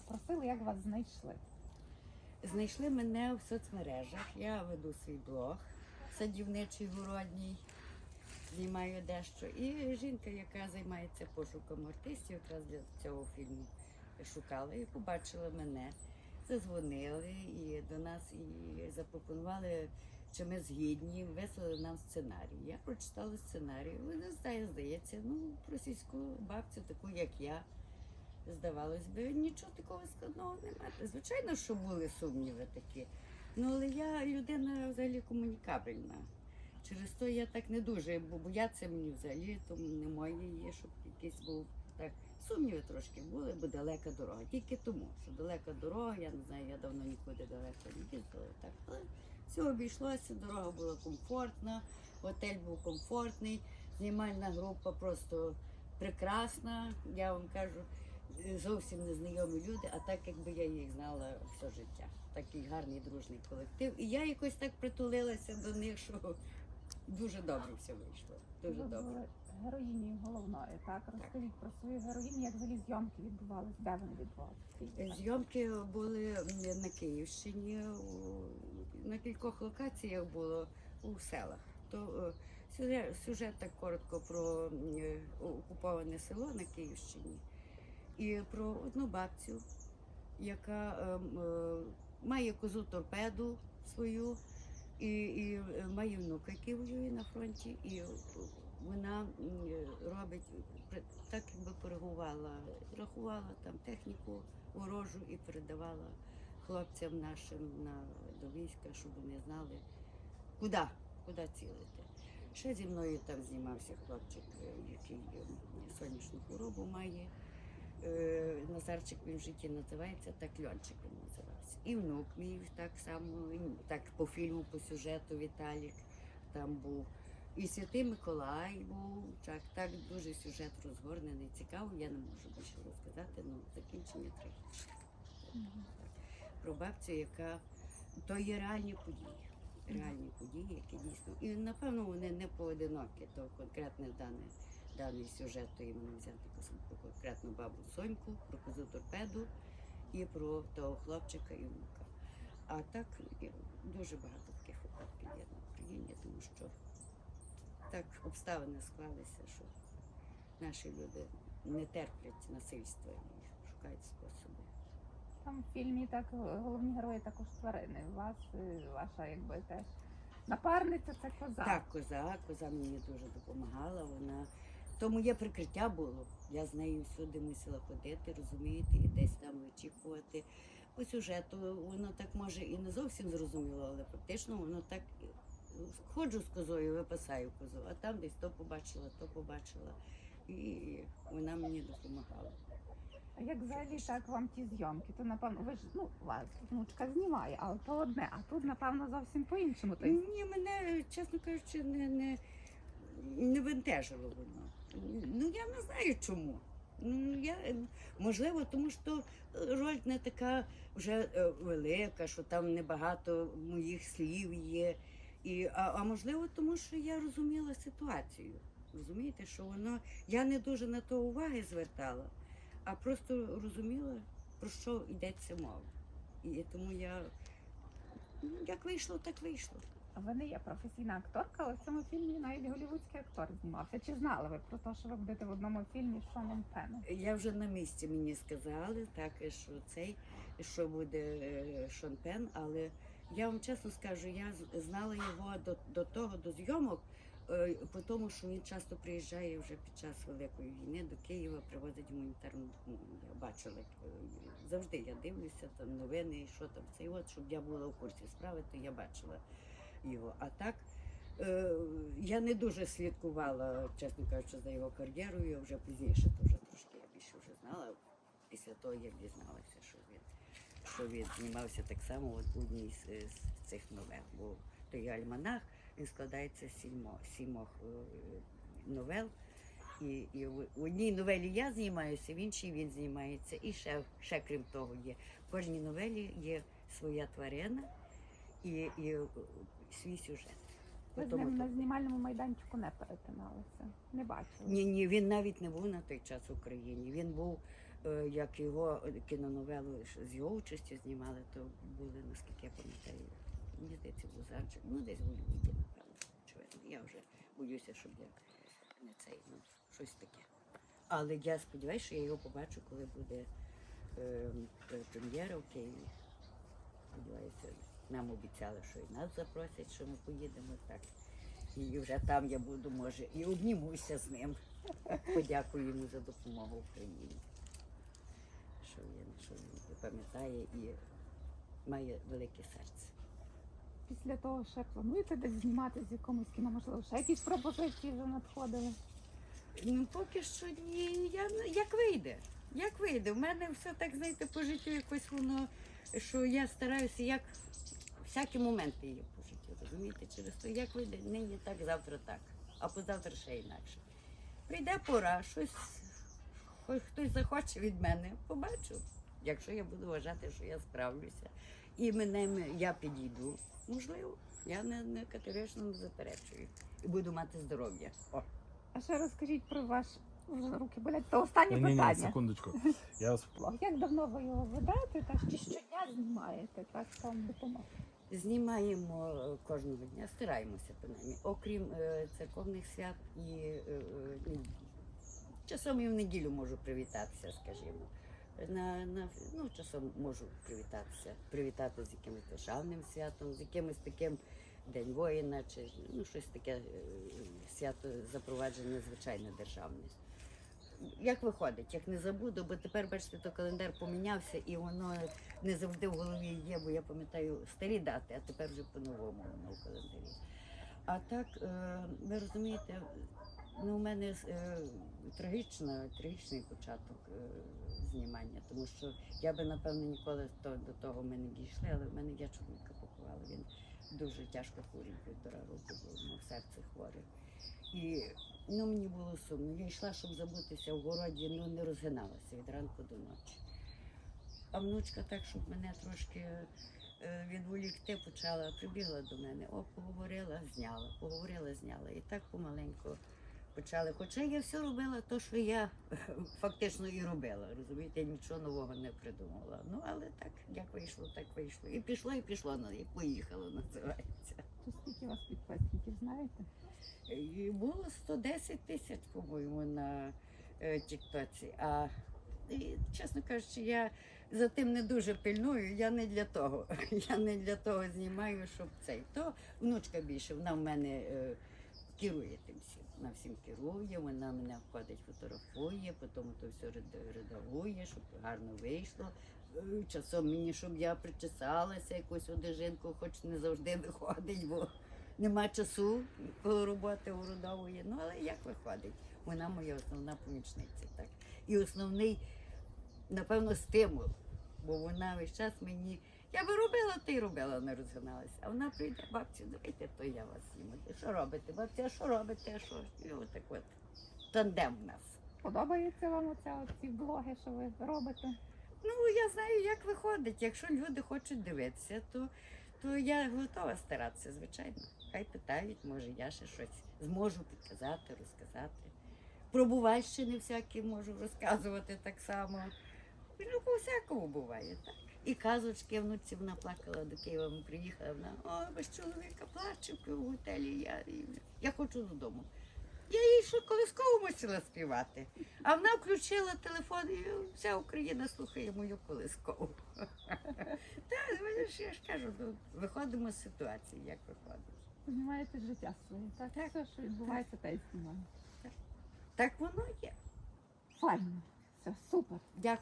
Просили, як вас знайшли. Знайшли мене в соцмережах. Я веду свій блог садівничий городній, знімаю дещо. І жінка, яка займається пошуком артистів, якраз для цього фільму шукала і побачила мене. Зазвонили і до нас і запропонували, чи ми згідні, вислали нам сценарій. Я прочитала сценарій. Вона здається, ну, про сільську бабцю, таку, як я. Здавалось би, нічого такого складного немає. Звичайно, що були сумніви такі. Ну, але я людина взагалі комунікабельна. Через то я так не дуже, бо бояться мені взагалі, тому не моє є, щоб якийсь був так. Сумніви трошки були, бо далека дорога. Тільки тому, що далека дорога, я не знаю, я давно нікуди далеко не їздила. Так, але все обійшлося, дорога була комфортна, готель був комфортний, знімальна група просто прекрасна. Я вам кажу, зовсім незнайомі люди, а так якби я їх знала все життя. Такий гарний дружний колектив. І я якось так притулилася до них, що дуже добре все вийшло. Дуже ви добре. були героїнею головною, так? Розкажіть про свою героїню, як взагалі зйомки відбувалися, де вони відбувалися? Зйомки були на Київщині, у- на кількох локаціях було у селах. То е, сюжет, сюжет так коротко про е, окуповане село на Київщині і про одну бабцю, яка ем, е, має козу торпеду свою, і, і е, має внука, який воює на фронті, і е, вона е, робить так, якби коригувала, рахувала там техніку ворожу і передавала хлопцям нашим на до війська, щоб вони знали, куди, куди цілити. Ще зі мною там знімався хлопчик, е, який е, сонячну хворобу має. Е, Назарчик він в житті називається, так Льончик він називався. І внук мій так само, і так по фільму, по сюжету Віталік там був. І Святий Миколай був. Так, так дуже сюжет розгорнений, цікавий. Я не можу більше розказати, ну закінчення треба. Про бабцю, яка то є реальні події. Реальні події, які дійсно. І напевно вони не поодинокі, то конкретне дане, даний сюжет, то іменно взяти про конкретну бабу Соньку, про козу торпеду і про того хлопчика і внука. А так дуже багато таких випадків є на Україні, тому що так обставини склалися, що наші люди не терплять насильства і шукають способи. Там в фільмі так е, головні герої також тварини. Вас е, ваша якби теж напарниця це коза. Так, коза, коза мені дуже допомагала. Вона то моє прикриття було. Я з нею всюди мусила ходити, розумієте, і десь там вичікувати. По сюжету воно так може і не зовсім зрозуміло, але фактично воно так ходжу з козою, випасаю козу, а там десь то побачила, то побачила. І вона мені допомагала. А як взагалі так вам ті зйомки? То напевно, ви ж ну вас внучка знімає, але то одне, а тут напевно зовсім по-іншому. Тобто, Ні, мене, чесно кажучи, не, не, не бентежило воно. Ну я не знаю чому. Ну, Я, можливо, тому що роль не така вже е, велика, що там небагато моїх слів є. І, а, а можливо, тому що я розуміла ситуацію. Розумієте, що воно. Я не дуже на то уваги звертала, а просто розуміла, про що йдеться мова. І тому я ну, як вийшло, так вийшло. Ви не є професійна акторка, але в цьому фільмі навіть голівудський актор знімався. Чи знали ви про те, що ви будете в одному фільмі з Шоном Пеном? Я вже на місці мені сказали, так що цей що буде е, Шон Пен, але я вам чесно скажу, я знала його до, до того, до зйомок, е, по тому, що він часто приїжджає вже під час Великої війни до Києва, привозить гуманітарну допомогу. Я бачила е, завжди. Я дивлюся там новини, що там це. От щоб я була в курсі справи, то я бачила його. А так. Е, я не дуже слідкувала, чесно кажучи, за його кар'єрою. Вже пізніше, то трошки я більше вже знала після того, як дізналася, що він, що він знімався так само в одній з, з цих новел. Бо той альманах він складається з сімо, сімох е, новел. І, і в одній новелі я знімаюся, в іншій він знімається. І ще, ще крім того, є в кожній новелі є своя тварина і, і е, свій сюжет. Ви з Тому ним на знімальному майданчику не перетиналися, не бачили. Ні, ні, він навіть не був на той час в Україні. Він був е, як його кіноновелу з його участю знімали, то були, наскільки я пам'ятаю, мені здається, в Лозанчик, ну десь в Голлівуді, напевно. Очевидно. Я вже боюся, щоб я не цей, ну, щось таке. Але я сподіваюся, що я його побачу, коли буде е, прем'єра в Києві. Сподіваюся, нам обіцяли, що і нас запросять, що ми поїдемо так. І вже там я буду, може, і обнімуся з ним. Подякую йому за допомогу Україні. Що він, що він пам'ятає і має велике серце. Після того ще плануєте десь зніматися з якомусь кіно, можливо, ще якісь пропозиції вже надходили. Ну, поки що ні, я як вийде. Як вийде. У мене все так, знаєте, по життю якось воно, що я стараюся, як всякі моменти є по життю, розумієте, через то, як вийде, нині так, завтра так, а позавтра ще інакше. Прийде пора, щось, хоч хтось захоче від мене, побачу. Якщо я буду вважати, що я справлюся, і мене я підійду, можливо, я не, не категорично не заперечую. І буду мати здоров'я. О. А ще розкажіть про ваш вже руки болять. Це останнє Ні, ні, ні, питання. секундочку. Я вас Як давно ви його ведете? Та чи щодня знімаєте? Так вам допоможе. Знімаємо е, кожного дня, стараємося принаймні, окрім е, церковних свят і е, часом і в неділю можу привітатися, скажімо. На, на, ну, часом можу привітатися, привітати з якимось державним святом, з якимось таким День воїна, чи ну, щось таке свято запроваджене звичайне державне. Як виходить, як не забуду, бо тепер, бачите, то календар помінявся і воно не завжди в голові є, бо я пам'ятаю старі дати, а тепер вже по-новому воно в календарі. А так, е, ви розумієте, ну, у мене е, трагічна, трагічний початок е, знімання, тому що я би, напевно, ніколи до того ми не дійшли, але в мене я чоловіка поховала. Він дуже тяжко хворів, півтора року був, мав серце хворе. І ну, мені було сумно. Я йшла, щоб забутися в городі, ну не розгиналася від ранку до ночі. А внучка так, щоб мене трошки е, відволікти почала, прибігла до мене, о, поговорила, зняла, поговорила, зняла. І так помаленьку почали. Хоча я все робила те, що я фактично і робила. Розумієте, я нічого нового не придумала. Ну, але так, як вийшло, так вийшло. І пішло, і пішло, ну, і поїхало, називається. То скільки у вас підписників, знаєте? І було 110 тисяч, по-моєму, на е, Тіктоці. А і, чесно кажучи, я за тим не дуже пильную. Я не для того. Я не для того знімаю, щоб цей. То внучка більше, вона в мене е, керує тим всім. Вона всім керує, вона мене входить, фотографує, потім то все ред- редагує, щоб гарно вийшло. Е, Часом мені, щоб я причесалася, якусь одежинку, хоч не завжди виходить, бо нема часу, роботи уродовує. Ну, але як виходить? Вона моя основна помічниця. Так. І основний, напевно, стимул. Бо вона весь час мені. Я би робила, ти робила, не розгиналася. А вона прийде, бабцю, давайте, то я вас їм. Що робите? Бабця, що робите? Що? І отак от. Тандем в нас. Подобається вам оця ці блоги, що ви робите? Ну, я знаю, як виходить. Якщо люди хочуть дивитися, то, то я готова старатися, звичайно. Хай питають, може, я ще щось зможу підказати, розказати. Про Бувальщини всякі можу розказувати так само. Ну, по всякому буває, так. І казочки внуці вона плакала до Києва, ми приїхала, вона, о, без чоловіка плаче в готелі. Я, я хочу додому. Я їй що колискову мусила співати. А вона включила телефон і вся Україна слухає мою колискову. Так, видиш, я ж кажу, ну, виходимо з ситуації, як виходить. Знімаєте життя своє, так? Так. Все, що відбувається, те й знімаєте. Так воно є. Файно. Все, супер. Дякую.